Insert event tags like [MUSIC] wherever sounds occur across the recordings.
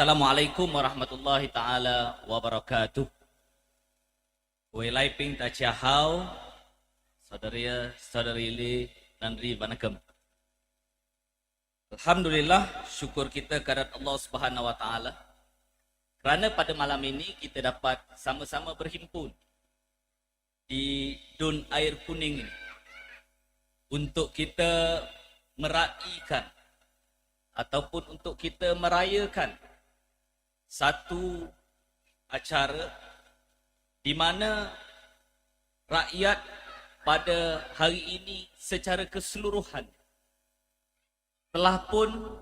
Assalamualaikum warahmatullahi taala wabarakatuh. Wei lai ping ta chia hao. Saudara saudari li nandri vanakkam. Alhamdulillah syukur kita kehadirat Allah Subhanahu wa taala. Kerana pada malam ini kita dapat sama-sama berhimpun di dun air kuning ini untuk kita meraihkan ataupun untuk kita merayakan satu acara di mana rakyat pada hari ini secara keseluruhan telah pun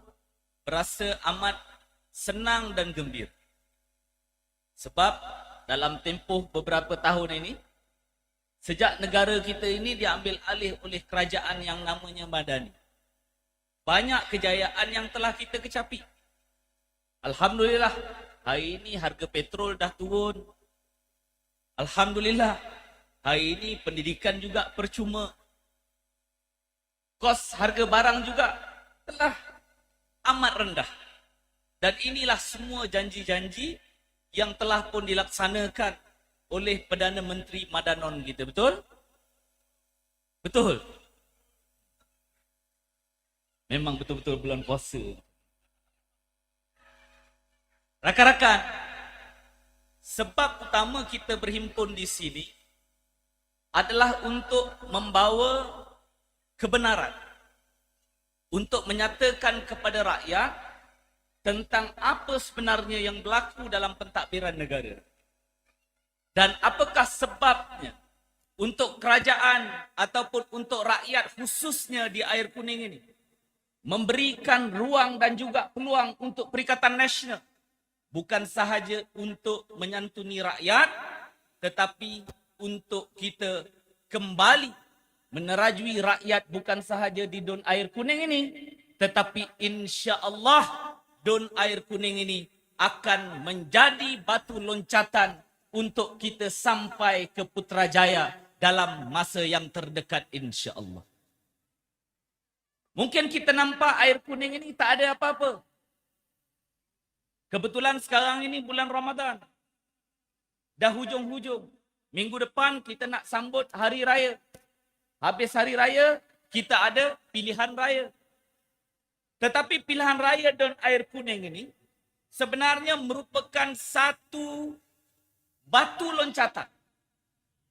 berasa amat senang dan gembira. Sebab dalam tempoh beberapa tahun ini sejak negara kita ini diambil alih oleh kerajaan yang namanya Madani. Banyak kejayaan yang telah kita kecapi. Alhamdulillah, hari ini harga petrol dah turun. Alhamdulillah, hari ini pendidikan juga percuma. Kos harga barang juga telah amat rendah. Dan inilah semua janji-janji yang telah pun dilaksanakan oleh Perdana Menteri Madanon kita. Betul? Betul. Memang betul-betul bulan puasa. Rakan-rakan, sebab utama kita berhimpun di sini adalah untuk membawa kebenaran. Untuk menyatakan kepada rakyat tentang apa sebenarnya yang berlaku dalam pentadbiran negara. Dan apakah sebabnya untuk kerajaan ataupun untuk rakyat khususnya di air kuning ini memberikan ruang dan juga peluang untuk perikatan nasional bukan sahaja untuk menyantuni rakyat tetapi untuk kita kembali menerajui rakyat bukan sahaja di don air kuning ini tetapi insya-Allah don air kuning ini akan menjadi batu loncatan untuk kita sampai ke Putrajaya dalam masa yang terdekat insya-Allah. Mungkin kita nampak air kuning ini tak ada apa-apa. Kebetulan sekarang ini bulan Ramadan. Dah hujung-hujung. Minggu depan kita nak sambut hari raya. Habis hari raya, kita ada pilihan raya. Tetapi pilihan raya dan air kuning ini sebenarnya merupakan satu batu loncatan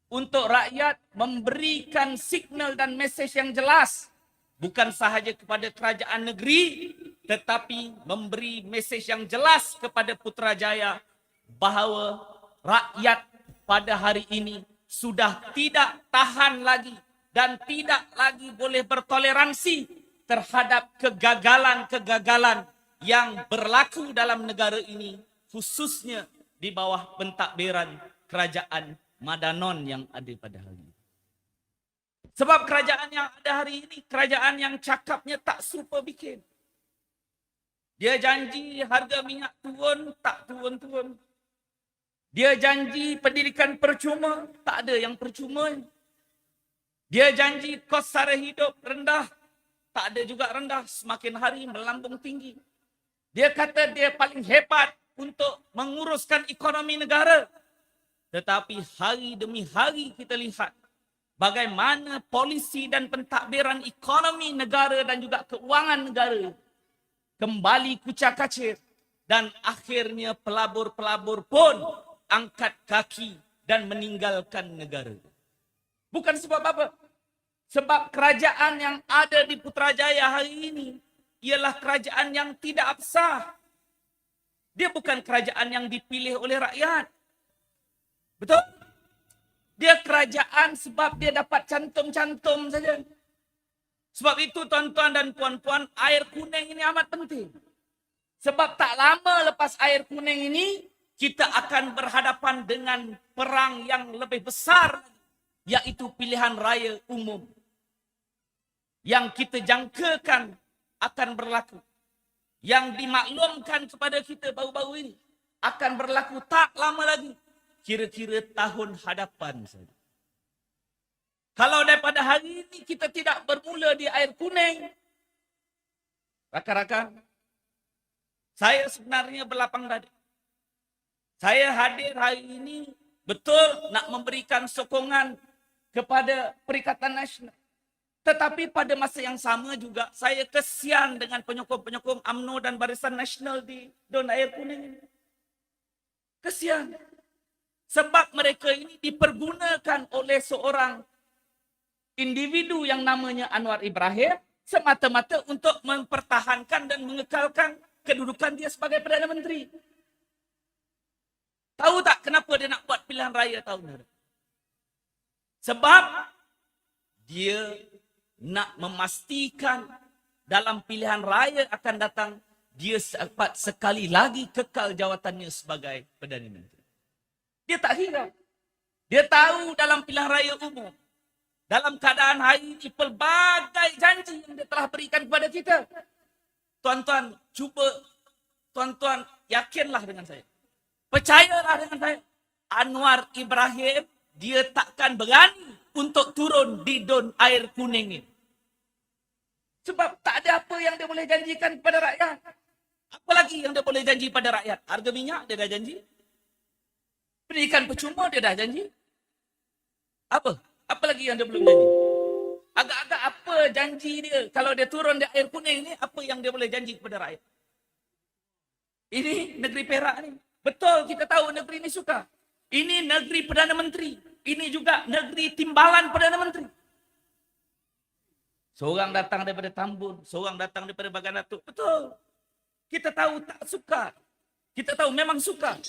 untuk rakyat memberikan signal dan mesej yang jelas bukan sahaja kepada kerajaan negeri tetapi memberi mesej yang jelas kepada Putrajaya bahawa rakyat pada hari ini sudah tidak tahan lagi dan tidak lagi boleh bertoleransi terhadap kegagalan-kegagalan yang berlaku dalam negara ini khususnya di bawah pentadbiran kerajaan Madanon yang ada pada hari ini. Sebab kerajaan yang ada hari ini, kerajaan yang cakapnya tak serupa bikin. Dia janji harga minyak turun, tak turun-turun. Dia janji pendidikan percuma, tak ada yang percuma. Dia janji kos sara hidup rendah, tak ada juga rendah, semakin hari melambung tinggi. Dia kata dia paling hebat untuk menguruskan ekonomi negara. Tetapi hari demi hari kita lihat bagaimana polisi dan pentadbiran ekonomi negara dan juga keuangan negara kembali kucak kacir dan akhirnya pelabur-pelabur pun angkat kaki dan meninggalkan negara. Bukan sebab apa? Sebab kerajaan yang ada di Putrajaya hari ini ialah kerajaan yang tidak absah. Dia bukan kerajaan yang dipilih oleh rakyat. Betul? Dia kerajaan sebab dia dapat cantum-cantum saja. Sebab itu tuan-tuan dan puan-puan, air kuning ini amat penting. Sebab tak lama lepas air kuning ini, kita akan berhadapan dengan perang yang lebih besar, yaitu pilihan raya umum. Yang kita jangkakan akan berlaku. Yang dimaklumkan kepada kita baru-baru ini, akan berlaku tak lama lagi. Kira-kira tahun hadapan saja. Kalau daripada hari ini kita tidak bermula di air kuning, rakan-rakan, Saya sebenarnya berlapang dada. Saya hadir hari ini betul nak memberikan sokongan kepada Perikatan Nasional. Tetapi pada masa yang sama juga saya kesian dengan penyokong-penyokong AMNO dan Barisan Nasional di Don Air Kuning. Kesian. Sebab mereka ini dipergunakan oleh seorang individu yang namanya Anwar Ibrahim semata-mata untuk mempertahankan dan mengekalkan kedudukan dia sebagai Perdana Menteri. Tahu tak kenapa dia nak buat pilihan raya tahun ni? Sebab dia nak memastikan dalam pilihan raya akan datang dia dapat sekali lagi kekal jawatannya sebagai Perdana Menteri. Dia tak kira. Dia tahu dalam pilihan raya umum dalam keadaan hari ini pelbagai janji yang dia telah berikan kepada kita. Tuan-tuan, cuba tuan-tuan yakinlah dengan saya. Percayalah dengan saya. Anwar Ibrahim, dia takkan berani untuk turun di don air kuning ini. Sebab tak ada apa yang dia boleh janjikan kepada rakyat. Apa lagi yang dia boleh janji pada rakyat? Harga minyak dia dah janji. Pendidikan percuma dia dah janji. Apa? Apa lagi yang dia belum janji? Agak-agak apa janji dia kalau dia turun di air kuning ni, apa yang dia boleh janji kepada rakyat? Ini negeri Perak ni. Betul kita tahu negeri ni suka. Ini negeri Perdana Menteri. Ini juga negeri timbalan Perdana Menteri. Seorang datang daripada Tambun, seorang datang daripada Bagan Datuk. Betul. Kita tahu tak suka. Kita tahu memang suka.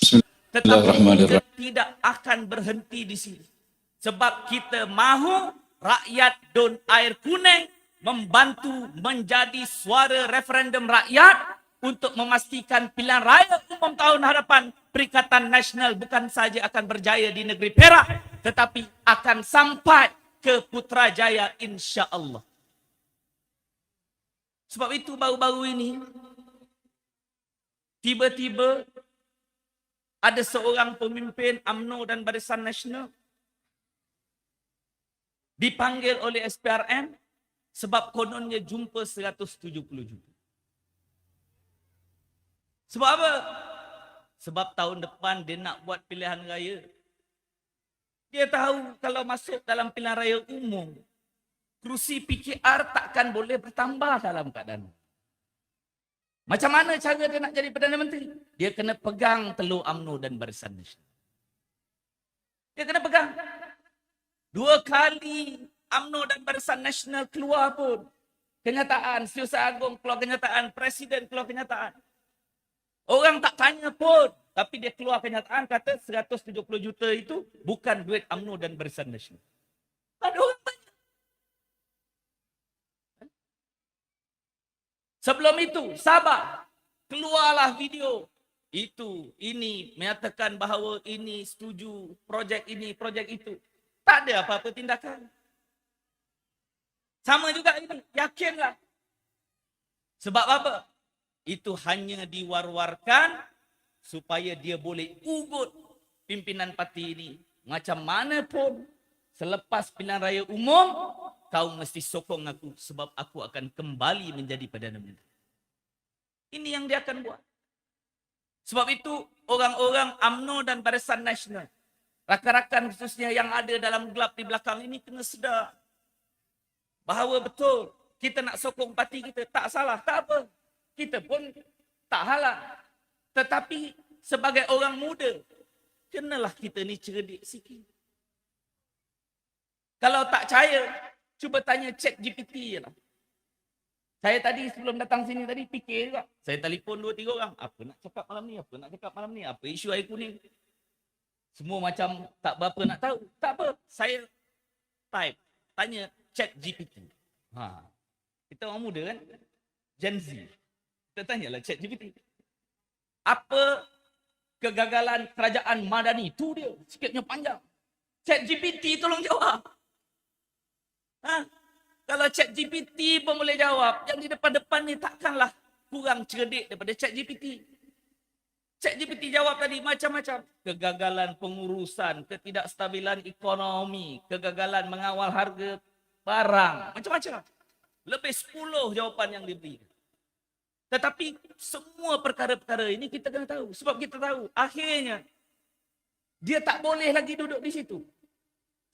Tetapi kita tidak akan berhenti di sini. Sebab kita mahu rakyat Don Air Kuning membantu menjadi suara referendum rakyat untuk memastikan pilihan raya umum tahun hadapan Perikatan Nasional bukan saja akan berjaya di negeri Perak tetapi akan sampai ke Putrajaya insya-Allah. Sebab itu baru-baru ini tiba-tiba ada seorang pemimpin AMNO dan Barisan Nasional dipanggil oleh SPRM sebab kononnya jumpa 170 juta. Sebab apa? Sebab tahun depan dia nak buat pilihan raya. Dia tahu kalau masuk dalam pilihan raya umum, kerusi PKR takkan boleh bertambah dalam keadaan. Macam mana cara dia nak jadi Perdana Menteri? Dia kena pegang telur UMNO dan Barisan Nasional. Dia kena pegang. Dua kali UMNO dan Barisan Nasional keluar pun. Kenyataan, Setiausaha Agung keluar kenyataan, Presiden keluar kenyataan. Orang tak tanya pun. Tapi dia keluar kenyataan kata 170 juta itu bukan duit UMNO dan Barisan Nasional. Ada orang tanya. Sebelum itu, sabar. Keluarlah video. Itu, ini, menyatakan bahawa ini setuju projek ini, projek itu. Tak ada apa-apa tindakan. Sama juga ini, yakinlah. Sebab apa? Itu hanya diwar-warkan supaya dia boleh ugut pimpinan parti ini. Macam mana pun, selepas pilihan raya umum, kau mesti sokong aku sebab aku akan kembali menjadi Perdana Menteri. Ini yang dia akan buat. Sebab itu orang-orang AMNO dan Barisan Nasional, rakan-rakan khususnya yang ada dalam gelap di belakang ini kena sedar bahawa betul kita nak sokong parti kita tak salah, tak apa. Kita pun tak halang. Tetapi sebagai orang muda, kenalah kita ni cerdik sikit. Kalau tak percaya, cuba tanya chat GPT je lah. Saya tadi sebelum datang sini tadi fikir juga. Saya telefon dua tiga orang. Apa nak cakap malam ni? Apa nak cakap malam ni? Apa isu air kuning? Semua macam tak berapa nak tahu. Tak apa. Saya type. Tanya chat GPT. Ha. Kita orang muda kan? Gen Z. Kita tanyalah chat GPT. Apa kegagalan kerajaan Madani? Itu dia. Sikitnya panjang. Chat GPT tolong jawab. Ha? Kalau chat GPT pun boleh jawab, yang di depan-depan ni takkanlah kurang cerdik daripada chat GPT. Chat GPT jawab tadi macam-macam. Kegagalan pengurusan, ketidakstabilan ekonomi, kegagalan mengawal harga barang, macam-macam. Lebih 10 jawapan yang diberi. Tetapi semua perkara-perkara ini kita kena tahu. Sebab kita tahu akhirnya dia tak boleh lagi duduk di situ.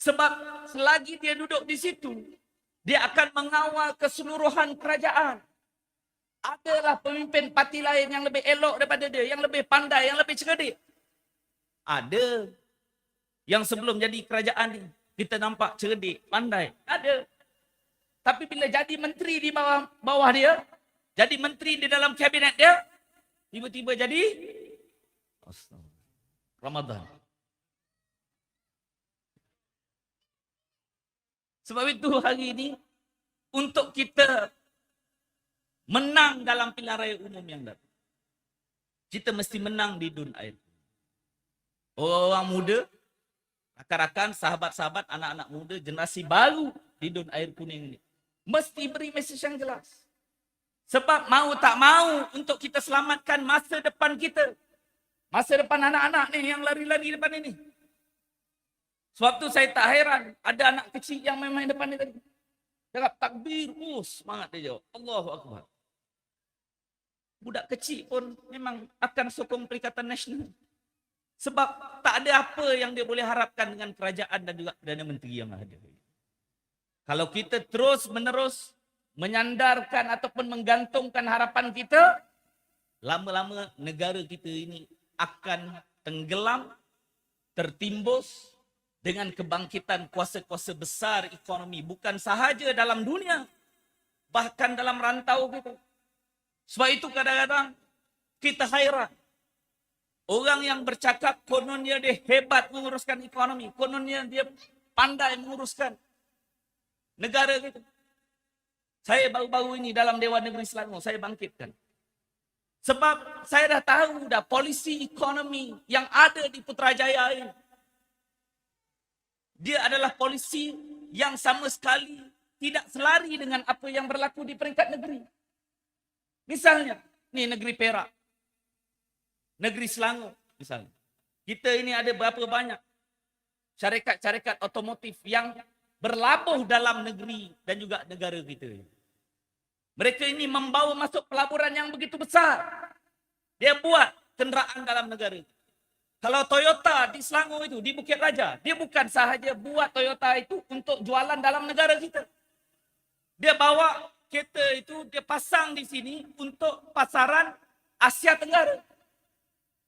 Sebab selagi dia duduk di situ, dia akan mengawal keseluruhan kerajaan. Adalah pemimpin parti lain yang lebih elok daripada dia, yang lebih pandai, yang lebih cerdik. Ada. Yang sebelum jadi kerajaan ni, kita nampak cerdik, pandai. Ada. Tapi bila jadi menteri di bawah bawah dia, jadi menteri di dalam kabinet dia, tiba-tiba jadi Ramadan. Sebab itu hari ini untuk kita menang dalam pilihan raya umum yang datang. Kita mesti menang di dun air. Orang muda, rakan-rakan, sahabat-sahabat, anak-anak muda, generasi baru di dun air kuning ini. Mesti beri mesej yang jelas. Sebab mau tak mau untuk kita selamatkan masa depan kita. Masa depan anak-anak ni yang lari-lari depan ini. Sebab tu saya tak heran ada anak kecil yang main-main depan ni tadi. Cakap takbir, oh, semangat dia jawab. Allahu Akbar. Budak kecil pun memang akan sokong Perikatan Nasional. Sebab tak ada apa yang dia boleh harapkan dengan kerajaan dan juga Perdana Menteri yang ada. Kalau kita terus menerus menyandarkan ataupun menggantungkan harapan kita, lama-lama negara kita ini akan tenggelam, tertimbus dengan kebangkitan kuasa-kuasa besar ekonomi. Bukan sahaja dalam dunia, bahkan dalam rantau kita. Sebab itu kadang-kadang kita hairan. Orang yang bercakap kononnya dia hebat menguruskan ekonomi. Kononnya dia pandai menguruskan negara kita. Saya baru-baru ini dalam Dewan Negeri Selangor, saya bangkitkan. Sebab saya dah tahu dah polisi ekonomi yang ada di Putrajaya ini. Dia adalah polisi yang sama sekali tidak selari dengan apa yang berlaku di peringkat negeri. Misalnya, ni negeri Perak. Negeri Selangor misalnya. Kita ini ada berapa banyak syarikat-syarikat otomotif yang berlabuh dalam negeri dan juga negara kita. Mereka ini membawa masuk pelaburan yang begitu besar. Dia buat kenderaan dalam negara. Kalau Toyota di Selangor itu, di Bukit Raja, dia bukan sahaja buat Toyota itu untuk jualan dalam negara kita. Dia bawa kereta itu, dia pasang di sini untuk pasaran Asia Tenggara.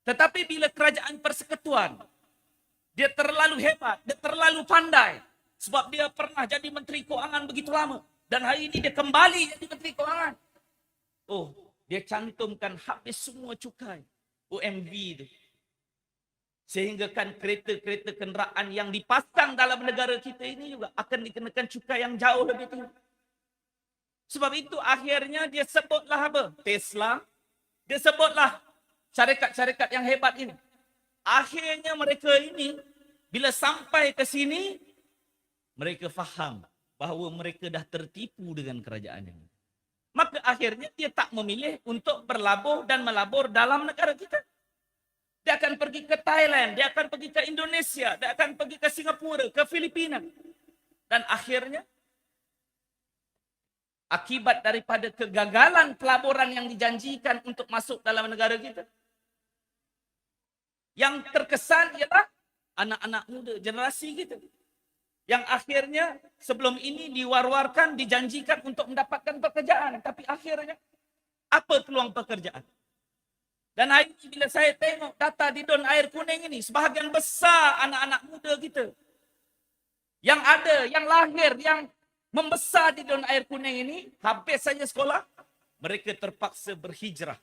Tetapi bila kerajaan persekutuan, dia terlalu hebat, dia terlalu pandai. Sebab dia pernah jadi menteri keuangan begitu lama. Dan hari ini dia kembali jadi Menteri Keuangan. Oh, dia cantumkan habis semua cukai. UMV itu. Sehingga kan kereta-kereta kenderaan yang dipasang dalam negara kita ini juga akan dikenakan cukai yang jauh lebih tinggi. Sebab itu akhirnya dia sebutlah apa? Tesla. Dia sebutlah syarikat-syarikat yang hebat ini. Akhirnya mereka ini bila sampai ke sini mereka faham bahawa mereka dah tertipu dengan kerajaan ini. Maka akhirnya dia tak memilih untuk berlabuh dan melabur dalam negara kita. Dia akan pergi ke Thailand, dia akan pergi ke Indonesia, dia akan pergi ke Singapura, ke Filipina. Dan akhirnya akibat daripada kegagalan pelaburan yang dijanjikan untuk masuk dalam negara kita. Yang terkesan ialah anak-anak muda, generasi kita yang akhirnya sebelum ini diwar-warkan, dijanjikan untuk mendapatkan pekerjaan. Tapi akhirnya, apa peluang pekerjaan? Dan hari ini bila saya tengok data di Don Air Kuning ini, sebahagian besar anak-anak muda kita yang ada, yang lahir, yang membesar di Don Air Kuning ini, habis saja sekolah, mereka terpaksa berhijrah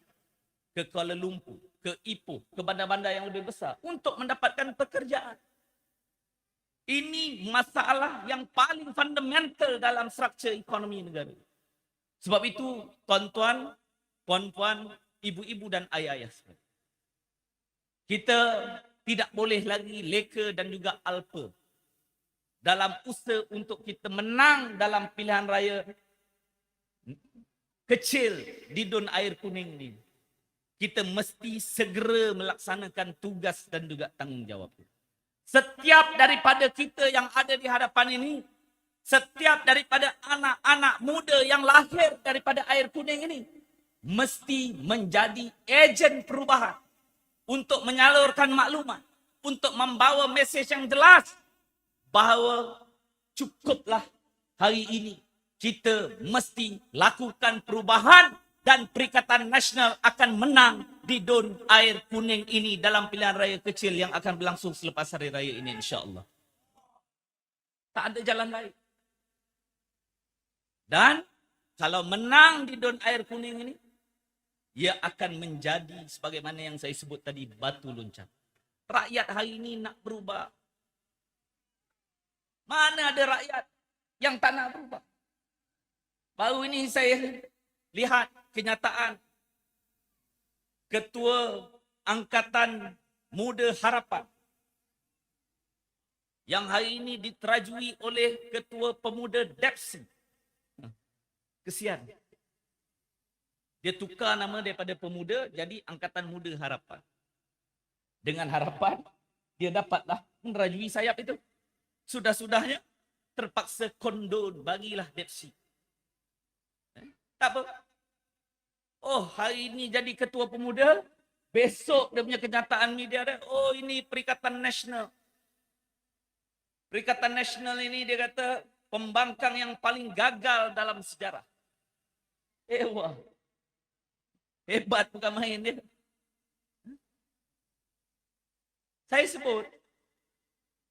ke Kuala Lumpur, ke Ipoh, ke bandar-bandar yang lebih besar untuk mendapatkan pekerjaan. Ini masalah yang paling fundamental dalam struktur ekonomi negara. Sebab itu, tuan-tuan, puan-puan, ibu-ibu dan ayah-ayah Kita tidak boleh lagi leka dan juga alpa dalam usaha untuk kita menang dalam pilihan raya kecil di Dun Air Kuning ini. Kita mesti segera melaksanakan tugas dan juga tanggungjawab. Setiap daripada kita yang ada di hadapan ini, setiap daripada anak-anak muda yang lahir daripada air kuning ini, mesti menjadi ejen perubahan untuk menyalurkan maklumat, untuk membawa mesej yang jelas bahawa cukuplah hari ini kita mesti lakukan perubahan dan Perikatan Nasional akan menang di Don Air Kuning ini dalam pilihan raya kecil yang akan berlangsung selepas hari raya ini insya-Allah. Tak ada jalan lain. Dan kalau menang di Don Air Kuning ini, ia akan menjadi sebagaimana yang saya sebut tadi batu loncat. Rakyat hari ini nak berubah. Mana ada rakyat yang tak nak berubah? Baru ini saya lihat kenyataan Ketua Angkatan Muda Harapan yang hari ini diterajui oleh Ketua Pemuda DEPSI. Kesian. Dia tukar nama daripada pemuda jadi Angkatan Muda Harapan. Dengan harapan, dia dapatlah merajui sayap itu. Sudah-sudahnya, terpaksa kondon bagilah DEPSI. Eh? Tak apa. Oh, hari ini jadi ketua pemuda. Besok dia punya kenyataan media dia. Oh, ini Perikatan Nasional. Perikatan Nasional ini dia kata pembangkang yang paling gagal dalam sejarah. Eh wah. Hebat bukan main dia. Saya sebut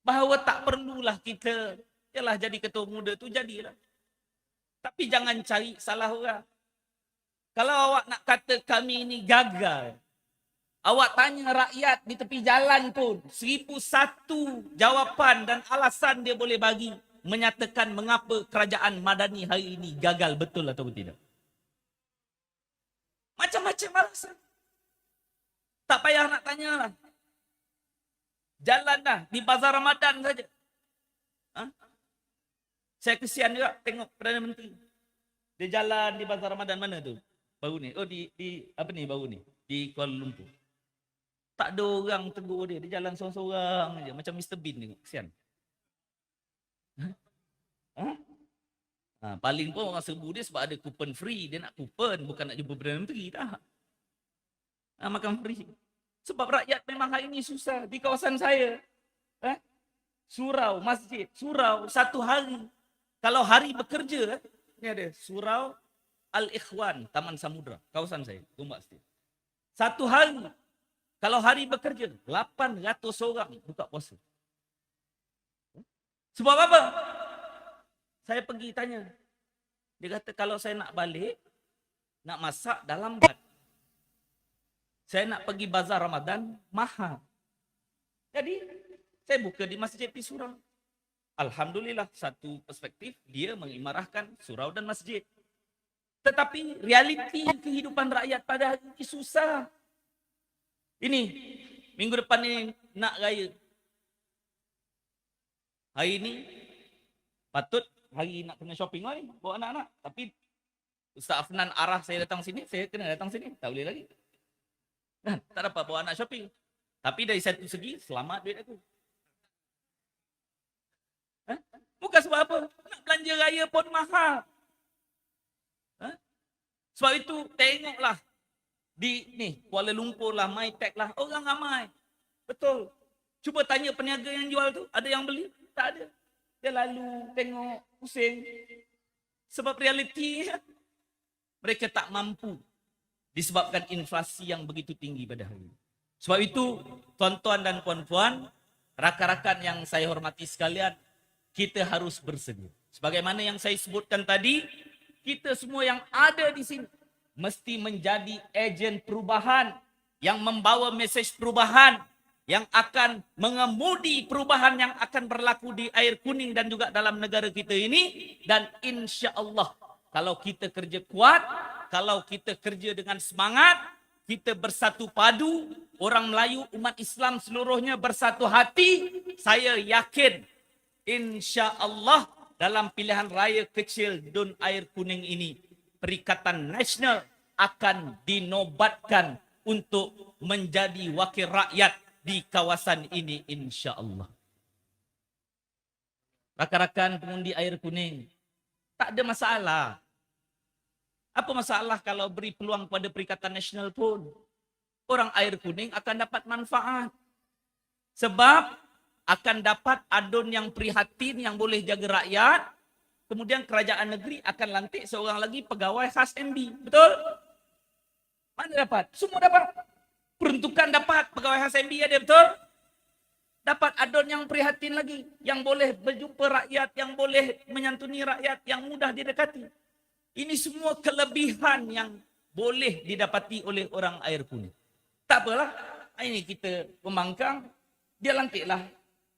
bahawa tak perlulah kita ialah jadi ketua muda tu jadilah. Tapi jangan cari salah orang. Kalau awak nak kata kami ini gagal, Awak tanya rakyat di tepi jalan pun. Seribu satu jawapan dan alasan dia boleh bagi. Menyatakan mengapa kerajaan Madani hari ini gagal betul atau tidak. Macam-macam alasan. Tak payah nak tanya lah. Jalan dah di Bazar Ramadan saja. Ha? Saya kesian juga tengok Perdana Menteri. Dia jalan di Bazar Ramadan mana tu? Baru ni. Oh di, di apa ni baru ni? Di Kuala Lumpur. Tak ada orang tegur dia. Dia jalan seorang-seorang je. Macam Mr. Bean ni. Kesian. Ha? Ha? ha? paling pun orang serbu dia sebab ada kupon free. Dia nak kupon. Bukan nak jumpa Perdana Menteri. Tak. Ha, makan free. Sebab rakyat memang hari ini susah. Di kawasan saya. Ha? Surau, masjid. Surau, satu hari. Kalau hari bekerja. Ni ada. Surau Al-Ikhwan, Taman Samudra. Kawasan saya. Tumbak State. Satu hari kalau hari bekerja, 800 orang buka puasa. Sebab apa? Saya pergi tanya. Dia kata kalau saya nak balik, nak masak dalam bad. Saya nak pergi bazar Ramadan, mahal. Jadi, saya buka di masjid di surau. Alhamdulillah, satu perspektif, dia mengimarahkan surau dan masjid. Tetapi realiti kehidupan rakyat pada hari ini susah. Ini minggu depan ni nak raya. Hari ni patut hari nak kena shopping lagi bawa anak-anak. Tapi Ustaz Afnan arah saya datang sini, saya kena datang sini. Tak boleh lagi. Kan? Tak dapat bawa anak shopping. Tapi dari satu segi, selamat duit aku. Ha? Bukan sebab apa. Nak belanja raya pun mahal. Ha? Sebab itu, tengoklah di ni Kuala Lumpur lah, MyTech lah, orang ramai. Betul. Cuba tanya peniaga yang jual tu, ada yang beli? Tak ada. Dia lalu tengok pusing. Sebab realiti [LAUGHS] mereka tak mampu disebabkan inflasi yang begitu tinggi pada hari ini. Sebab itu, tuan-tuan dan puan-puan, rakan-rakan yang saya hormati sekalian, kita harus bersedia. Sebagaimana yang saya sebutkan tadi, kita semua yang ada di sini mesti menjadi ejen perubahan yang membawa mesej perubahan yang akan mengemudi perubahan yang akan berlaku di air kuning dan juga dalam negara kita ini dan insya Allah kalau kita kerja kuat kalau kita kerja dengan semangat kita bersatu padu orang Melayu umat Islam seluruhnya bersatu hati saya yakin insya Allah dalam pilihan raya kecil Dun Air Kuning ini Perikatan Nasional akan dinobatkan untuk menjadi wakil rakyat di kawasan ini insya-Allah. Rakan-rakan pengundi air kuning, tak ada masalah. Apa masalah kalau beri peluang pada Perikatan Nasional pun? Orang air kuning akan dapat manfaat. Sebab akan dapat adun yang prihatin yang boleh jaga rakyat. Kemudian kerajaan negeri akan lantik seorang lagi pegawai khas MB. Betul? Mana dapat? Semua dapat. Peruntukan dapat pegawai khas MB ada betul? Dapat adun yang prihatin lagi. Yang boleh berjumpa rakyat, yang boleh menyantuni rakyat, yang mudah didekati. Ini semua kelebihan yang boleh didapati oleh orang air kuning. Tak apalah. Ini kita pembangkang. Dia lantiklah.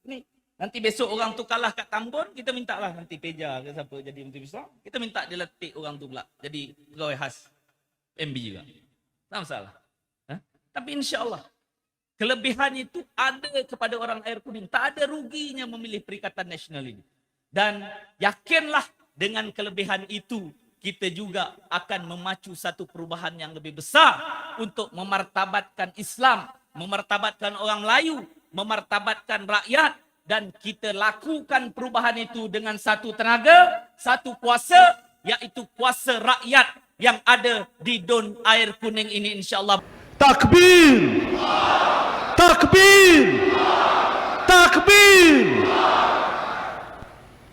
Ni. Nanti besok orang tu kalah kat Tambun, kita minta lah nanti Peja ke siapa jadi Menteri Besar. Kita minta dia lantik orang tu pula. Jadi pegawai khas MB juga. Tak masalah. Ha? Tapi insya Allah. Kelebihan itu ada kepada orang air kuning. Tak ada ruginya memilih Perikatan Nasional ini. Dan yakinlah dengan kelebihan itu kita juga akan memacu satu perubahan yang lebih besar untuk memartabatkan Islam, memartabatkan orang Melayu, memartabatkan rakyat dan kita lakukan perubahan itu dengan satu tenaga, satu kuasa iaitu kuasa rakyat yang ada di Don Air Kuning ini insya-Allah. Takbir! Takbir! Takbir!